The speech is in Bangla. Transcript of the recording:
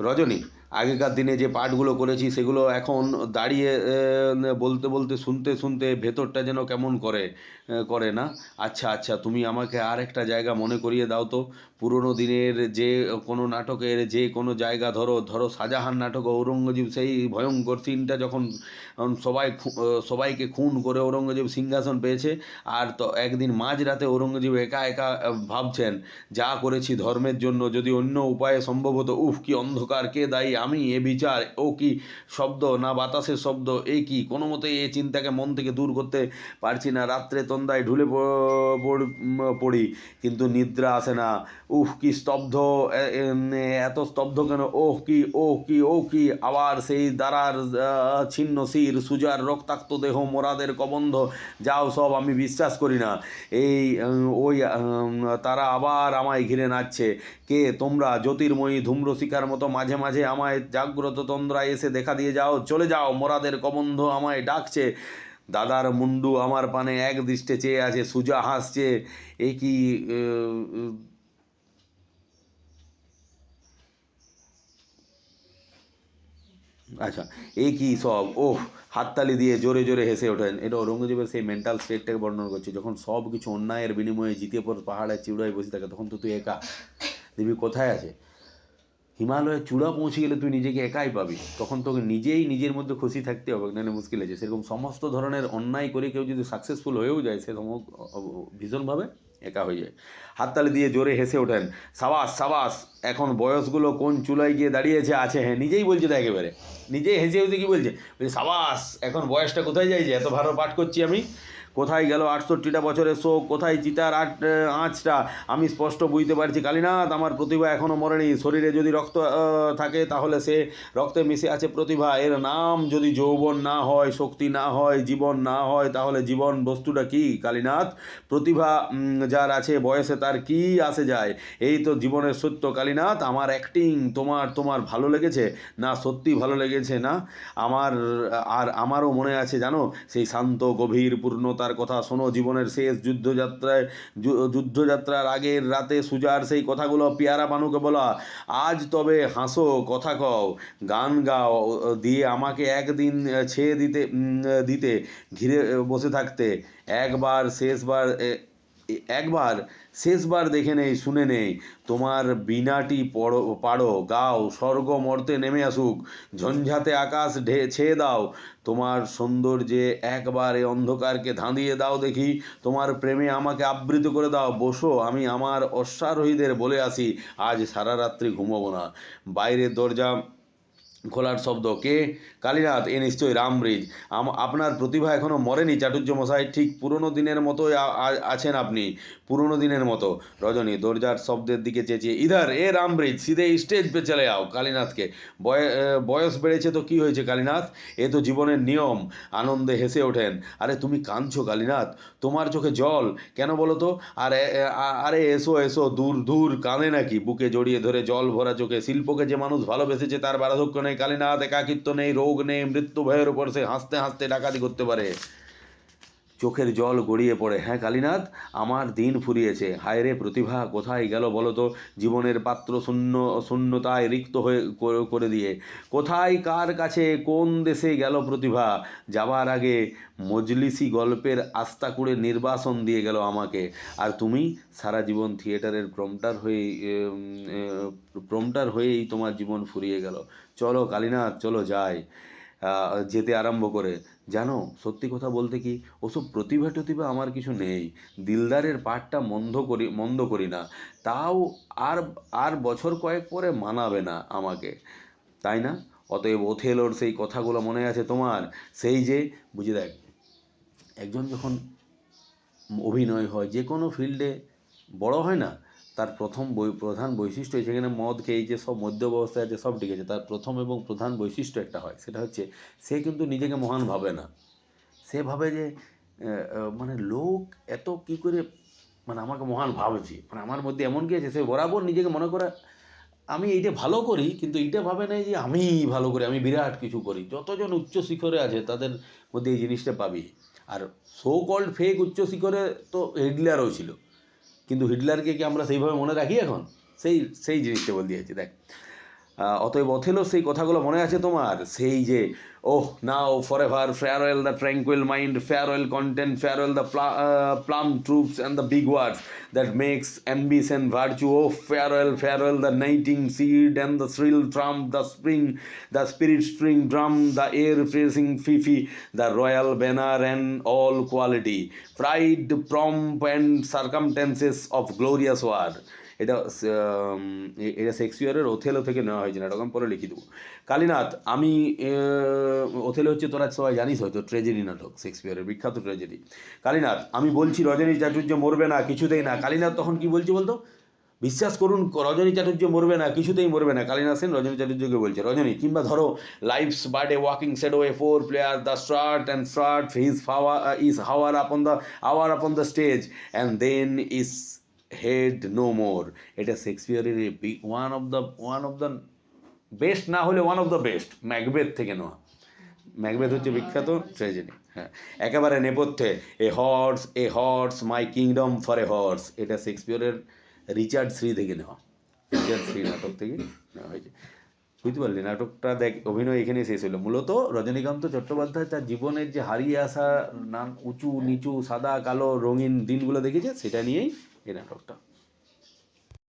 রজনী আগেকার দিনে যে পাঠগুলো করেছি সেগুলো এখন দাঁড়িয়ে বলতে বলতে, শুনতে শুনতে ভেতরটা যেন কেমন করে করে না? আচ্ছা আচ্ছা তুমি আমাকে আর একটা জায়গা মনে করিয়ে দাও তো। পুরোনো দিনের যে কোনো নাটকের যে কোনো জায়গা ধরো ধরো শাহজাহান নাটক ঔরঙ্গজেব সেই ভয়ঙ্কর সিনটা যখন সবাই সবাইকে খুন করে ঔরঙ্গজেব সিংহাসন পেয়েছে আর তো একদিন মাঝরাতে ঔরঙ্গজেব একা একা ভাবছেন, যা করেছি ধর্মের জন্য যদি অন্য উপায়ে সম্ভব হতো, উফ, কি অন্ধকার, কে দায়ী? আমি এ বিচার ও কি শব্দ না বাতাসের শব্দ এ কি? কোনো মতে এ চিন্তাকে মন থেকে দূর করতে পারছি না। রাত্রে তন্দায় ঢুলে পড়ি কিন্তু নিদ্রা আসে না। উফ কি স্তব্ধ এত স্তব্ধ কেন? ওহ কি ও কি ও কি? আবার সেই আহ, ছিন্ন শির সুজার রক্তাক্ত দেহ মোরাদের কবন্ধ যাও সব আমি বিশ্বাস করি না। এই ওই তারা আবার আমায় ঘিরে নাচছে। কে? তোমরা জ্যোতির্ময়ী ধূম্রশিখার মতো মাঝে মাঝে আমায় জাগ্রত তন্দ্রায় এসে দেখা দিয়ে যাও। চলে যাও, মোরাদের কবন্ধ আমায় ডাকছে। দাদার মুন্ডু আমার পানে এক দৃষ্টে চেয়ে আছে, সুজা হাসছে। এ কি আচ্ছা এ কি সব? ওহ, হাততালি দিয়ে জোরে জোরে হেসে ওঠেন। এটা ঔরঙ্গজেবের সেই মেন্টাল স্টেটটাকে বর্ণনা করছে। যখন সব কিছু অন্যায়ের বিনিময়ে জিতে পর পাহাড়ের চিউড়ায় বসে থাকে, তখন তো তুই একা। দেখবি কোথায় আছে? হিমালয়ের চূড়া পৌঁছে গেলে তুই নিজেকে একাই পাবি। তখন তোকে নিজেই নিজের মধ্যে খুশি থাকতে হবে নাহলে মুশকিল আছে সেরকম সমস্ত ধরনের অন্যায় করে কেউ যদি সাকসেসফুল হয়েও যায়, সে সম ভীষণভাবে একা হয়ে যায়। হাততালি দিয়ে জোরে হেসে ওঠেন, সাবাস সাবাস, এখন বয়সগুলো কোন চুলায় গিয়ে দাঁড়িয়েছে? আছে হ্যাঁ নিজেই বলছে তো একেবারে। নিজেই হেসে হেসে কি বলছে? বলছে, সাবাস, এখন বয়সটা কোথায় যাইছে? এত ভালো পাঠ করছি আমি। কোথায় গেল আটষট্টিটা বছরের শোক? কোথায় চিতার আট আঁচটা? আমি স্পষ্ট বুঝতে পারছি কালীনাথ, আমার প্রতিভা এখনও মরেনি। শরীরে যদি রক্ত থাকে তাহলে সে রক্তে মিশে আছে প্রতিভা। এর নাম যদি যৌবন না হয়, শক্তি না হয়, জীবন না হয়, তাহলে জীবন বস্তুটা কি? কালীনাথ, প্রতিভা যার আছে বয়সে তার কি আসে যায়? এই তো জীবনের সত্য কালীনাথ, আমার অ্যাক্টিং তোমার তোমার ভালো লেগেছে? না, সত্যি ভালো লেগেছে না। আমার, আর আমারও মনে আছে জানো, সেই শান্ত, গভীর পূর্ণতার কথা শোনো, জীবনের শেষ যুদ্ধযাত্রায় যুদ্ধযাত্রার আগের রাতে সুজার সেই কথাগুলো পেয়ারা বানুকে বলা, আজ তবে হাসো, কথা কও, গান গাও, দিয়ে আমাকে একদিন ছেয়ে দিতে দিতে, ঘিরে বসে থাকতে, একবার, শেষবার একবার, শেষবার দেখে নেই, শুনে নেই। তোমার বিনাটি পড়ো, পাড়ো, গাও, স্বর্গ মর্তে নেমে আসুক। ঝঞ্ঝাতে আকাশ ঢে, ছেয়ে দাও। তোমার সৌন্দর্যে একবার এ অন্ধকারকে ধাঁধিয়ে দাও দেখি। তোমার প্রেমে আমাকে আবৃত করে দাও। বসো, আমি আমার অশ্বারোহীদের বলে আসি। আজ সারা রাত্রি ঘুমোবো না। বাইরের দরজা খোলার শব্দ কে? কালীনাথ, এ নিশ্চয়ই রামব্রিজ আপনার প্রতিভা এখনও মরেনি চাটুর্য মশাই ঠিক পুরনো দিনের মতোই আছেন আপনি, পুরনো দিনের মতো। রজনী, দরজার শব্দের দিকে চেঁচিয়ে, ইধার, এ রামব্রিজ সিধে স্টেজ পে চলে যাও কালীনাথকে। বয়- বয়স বেড়েছে তো কি হয়েছে কালীনাথ? এ তো জীবনের নিয়ম, আনন্দে হেসে ওঠেন। আরে, তুমি কাঁদছো কালীনাথ? তোমার চোখে জল? কেন বলো তো? আরে আরে, এসো এসো, দূর দূর, কাঁদে নাকি? বুকে জড়িয়ে ধরে জল ভরা চোখে। শিল্পকে যে মানুষ ভালোবেসেছে, তার বার্ধক্য নেই কালীনাথ একাকিত্ব নেই রোগ নেই মৃত্যু ভয়ের উপর সে হাসতে হাসতে ডাকাতি করতে পারে। চোখের জল গড়িয়ে পড়ে। হ্যাঁ কালীনাথ, আমার দিন ফুরিয়েছে। হায় রে প্রতিভা, কোথায় গেল বলো তো? জীবনের পাত্র শূন্য, শূন্যতায় রিক্ত হয়ে করে- দিয়ে। কোথায়, কার কাছে, কোন দেশে গেল প্রতিভা? যাবার আগে মজলিসি গল্পের আস্তা করে নির্বাসন দিয়ে গেল আমাকে। আর তুমি সারা জীবন থিয়েটারের প্রমটার হয়ে প্রমটার হয়েই তোমার জীবন ফুরিয়ে গেল। চলো, কালীনাথ, চলো, যাই। যেতে আরম্ভ করে। জানো, সত্যি কথা বলতে কি, ওসব প্রতিভা টতিভা আমার কিছু নেই। দিলদারের পাঠটা মন্দ করি মন্দ করি না। তাও আর আর বছর কয়েক পরে মানাবে না আমাকে। তাই না? অতএব ওথেলোর সেই কথাগুলো মনে আছে তোমার? সেই যে, বুঝে দেখ, একজন যখন অভিনয় হয়, যে কোনো ফিল্ডে বড় হয় না তার প্রথম প্রধান বৈশিষ্ট্য সেখানে মদ খেয়ে যে সব মধ্য অবস্থায় আছে, সব ঠিক আছে। তার প্রথম এবং প্রধান বৈশিষ্ট্য একটা হয়, সেটা হচ্ছে সে কিন্তু নিজেকে মহান ভাবে না। সে ভাবে যে মানে লোক এত কি করে মানে আমাকে মহান ভাবছে মানে আমার মধ্যে এমন কি আছে? সে বরাবর নিজেকে মনে করে, আমি এইটা ভালো করি, কিন্তু এইটা ভাবে নাই যে আমি ভালো করি, আমি বিরাট কিছু করি। যতজন উচ্চ শিখরে আছে, তাদের মধ্যে এই জিনিসটা পাবি। আর সো কল্ড ফেক উচ্চ শিখরে তো হিটলারও ছিল। কিন্তু হিটলারকে কি আমরা সেইভাবে মনে রাখি এখন? সেই সেই জিনিসটা বল দিয়েছি দেখ। অতএব অথেলো সেই কথাগুলো মনে আছে তোমার? সেই যে, ওহ, now for ever farewell the tranquil mind farewell content farewell the plumed troops and the big wars that makes ambition virtue oh farewell farewell the নাইটিং steed and the shrill trump the spring the spirit stirring drum the ear piercing fife the royal banner and all quality pride pomp and circumstances of glorious war এটা এটা শেক্সপিয়ারের ওথেলো থেকে নেওয়া হয়েছে, না, এরকম পরে লিখে দেবো কালীনাথ, আমি ওথেলো হচ্ছে তোরা সবাই জানিস হয়তো, ট্রেজেডি নাটক শেক্সপিয়ারের বিখ্যাত ট্রেজেডি। কালীনাথ, আমি বলছি রজনী চাটুর্য মরবে না, কিছুতেই না। কালীনাথ তখন কি বলছে বলতো? বিশ্বাস করুন, রজনী চাটুর্য মরবে না, কিছুতেই মরবে না। কালীনাথ সেন রজনী চাটুর্যকে বলছে, রজনী, কিংবা ধরো, life's but a walking shadow a poor player, the struts and start, his hour is hour upon the hour upon the stage, and then is heard no more এটা শেক্সপিয়ারের one of the one of the best না হলে one of the best Macbeth থেকে নেওয়া। ম্যাকবেথ হচ্ছে বিখ্যাত ট্র্যাজেডি হ্যাঁ। একেবারে নেপথ্যে a horse a horse my kingdom for a horse এটা শেক্সপিয়ারের রিচার্ড শ্রী থেকে নেওয়া। রিচার্ড শ্রী নাটক থেকে নেওয়া হয়েছে। বুঝতে পারলি, নাটকটা দেখ, অভিনয় এখানে শেষ হলো। মূলত রজনীকান্ত চট্টোপাধ্যায় তার জীবনের যে হারিয়ে আসা নান উঁচু, নিচু, সাদা, কালো, রঙিন দিনগুলো দেখেছে, সেটা নিয়েই এই নাটকটা